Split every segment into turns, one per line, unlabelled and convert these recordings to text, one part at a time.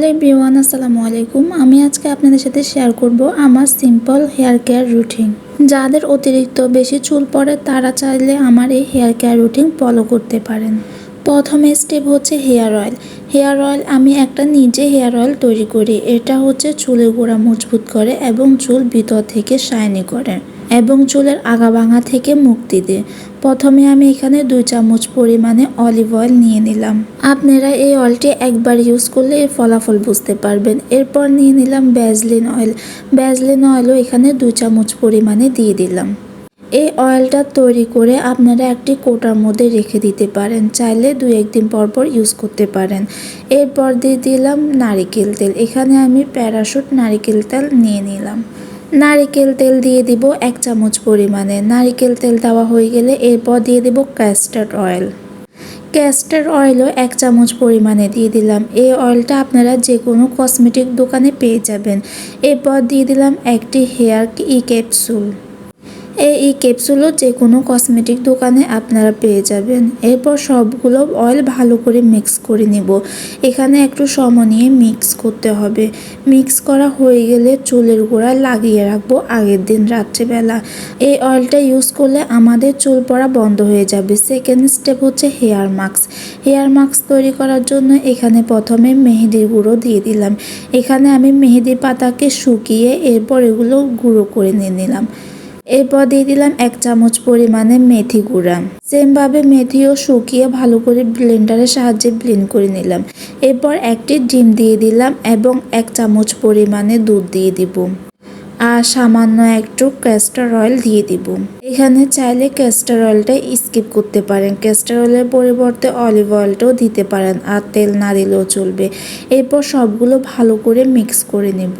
Hello everyone, আসসালামু আলাইকুম। আমি আজকে আপনাদের সাথে শেয়ার করব আমার সিম্পল হেয়ার কেয়ার রুটিন যাদের অতিরিক্ত বেশি চুল পড়ে, তারা চাইলে আমার এই হেয়ার কেয়ার রুটিন ফলো করতে পারেন। প্রথমে স্টেপ হচ্ছে হেয়ার অয়েল হেয়ার অয়েল আমি একটা নিজে হেয়ার অয়েল তৈরি করি। এটা হচ্ছে চুলের গোড়া মজবুত করে এবং চুল ভিতর থেকে শাইনি করে। এবং চুলের আগা ভাঙা থেকে মুক্তি দেয় প্রথমে আমি এখানে দুই চামচ পরিমাণে অলিভ অয়েল নিয়ে নিলাম। আপনারা এই অয়েলটি একবার ইউজ করলে এর ফলাফল বুঝতে পারবেন। এরপর নিয়ে নিলাম ব্যাজলিন অয়েল। ব্যাজলিন অয়েলও এখানে দুই চামচ পরিমাণে দিয়ে দিলাম। এই অয়েলটা তৈরি করে আপনারা একটি কোটার মধ্যে রেখে দিতে পারেন। চাইলে দুই একদিন পর পর ইউজ করতে পারেন। এরপর দিয়ে দিলাম নারিকেল তেল। এখানে আমি প্যারাশুট নারিকেল তেল নিয়ে নিলাম। নারিকেল তেল দিয়ে দিব এক চামচ পরিমাণে। নারিকেল তেল দেওয়া হয়ে গেলে এরপর দিয়ে দেব ক্যাস্টার্ড অয়েল। ক্যাস্টার অয়েলও এক চামচ পরিমাণে দিয়ে দিলাম। এই অয়েলটা আপনারা যে কোনো কসমেটিক দোকানে পেয়ে যাবেন। এরপর দিয়ে দিলাম একটি হেয়ার ই ক্যাপসুল। এই ক্যাপসুলও যে কোনো কসমেটিক দোকানে আপনারা পেয়ে যাবেন। এরপর সবগুলো অয়েল ভালো করে মিক্স করে নেব। এখানে একটু সময় নিয়ে মিক্স করতে হবে। মিক্স করা হয়ে গেলে চুলের গোড়ায় লাগিয়ে রাখব আগের দিন রাত্রেবেলা। এই অয়েলটা ইউজ করলে আমাদের চুল পড়া বন্ধ হয়ে যাবে। সেকেন্ড স্টেপ হচ্ছে হেয়ার মাস্ক হেয়ার মাস্ক তৈরি করার জন্য এখানে প্রথমে মেহেদির গুঁড়ো দিয়ে দিলাম। এখানে আমি মেহেদির পাতাকে শুকিয়ে এরপর এগুলো গুঁড়ো করে নিয়ে নিলাম। এরপর দিয়ে দিলাম এক চামচ পরিমাণে মেথি গুঁড়া। সেমভাবে মেথিও শুকিয়ে ভালো করে ব্লেন্ডারের সাহায্যে ব্লেন্ড করে নিলাম। এরপর একটি ডিম দিয়ে দিলাম এবং এক চামচ পরিমাণে দুধ দিয়ে দিব। আর সামান্য একটু ক্যাস্টার অয়েল দিয়ে দিব। এখানে চাইলে ক্যাস্টার অয়েলটা স্কিপ করতে পারেন। ক্যাস্টার অয়েলের পরিবর্তে অলিভ অয়েলটাও দিতে পারেন। আর তেল না দিলেও চলবে। এরপর সবগুলো ভালো করে মিক্স করে নেব।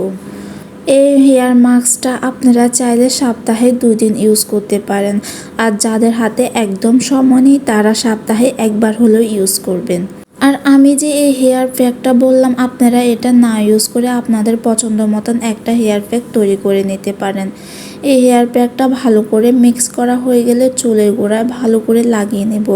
এই হেয়ার মাস্কটা আপনারা চাইলে সপ্তাহে দুই দিন ইউজ করতে পারেন। আর যাদের হাতে একদম সময় তারা সপ্তাহে একবার হলেও ইউজ করবেন। আর আমি যে এই হেয়ার প্যাকটা বললাম, আপনারা এটা না ইউজ করে আপনাদের পছন্দ মতন একটা হেয়ার প্যাক তৈরি করে নিতে পারেন। এই হেয়ার প্যাকটা ভালো করে মিক্স করা হয়ে গেলে চুলের গোড়ায় ভালো করে লাগিয়ে নেব।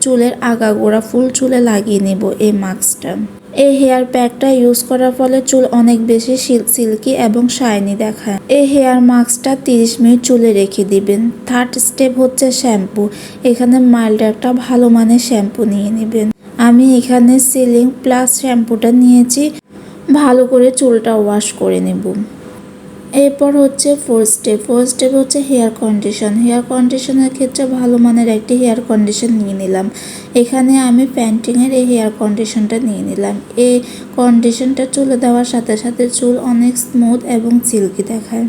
চুলের আগা গোড়া, ফুল চুলে লাগিয়ে নেব এই মাস্কটা। এই হেয়ার প্যাকটা ইউজ করার ফলে চুল অনেক বেশি সিল্কি এবং শাইনি দেখায়। এই হেয়ার মাস্কটা তিরিশ মিনিট চুলে রেখে দিবেন। থার্ড স্টেপ হচ্ছে শ্যাম্পু। এখানে মাইল্ড একটা ভালো মানের শ্যাম্পু নিয়ে নেবেন। আমি এখানে সিলিং প্লাস শ্যাম্পুটা নিয়েছি। ভালো করে চুলটা ওয়াশ করে নেব। এরপর হচ্ছে ফোর স্টেপ ফোর স্টেপ হচ্ছে হেয়ার কন্ডিশন হেয়ার কন্ডিশনের ক্ষেত্রে ভালো মানের একটি হেয়ার কন্ডিশন নিয়ে নিলাম। এখানে আমি প্যান্টিংয়ের এই হেয়ার কন্ডিশনটা নিয়ে নিলাম। এই কন্ডিশনটা চুলে দেওয়ার সাথে সাথে চুল অনেক স্মুথ এবং সিল্কি দেখায়।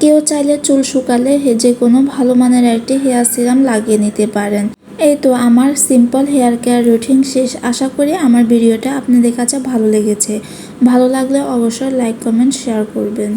কেউ চাইলে চুল শুকালে যে কোনো ভালো মানের একটি হেয়ার সিরাম লাগিয়ে নিতে পারেন। এই তো আমার সিম্পল হেয়ার কেয়ার রুটিন শেষ। আশা করি আমার ভিডিওটা আপনাদের কাছে ভালো লেগেছে। ভালো লাগলে অবশ্যই লাইক কমেন্ট শেয়ার করবেন।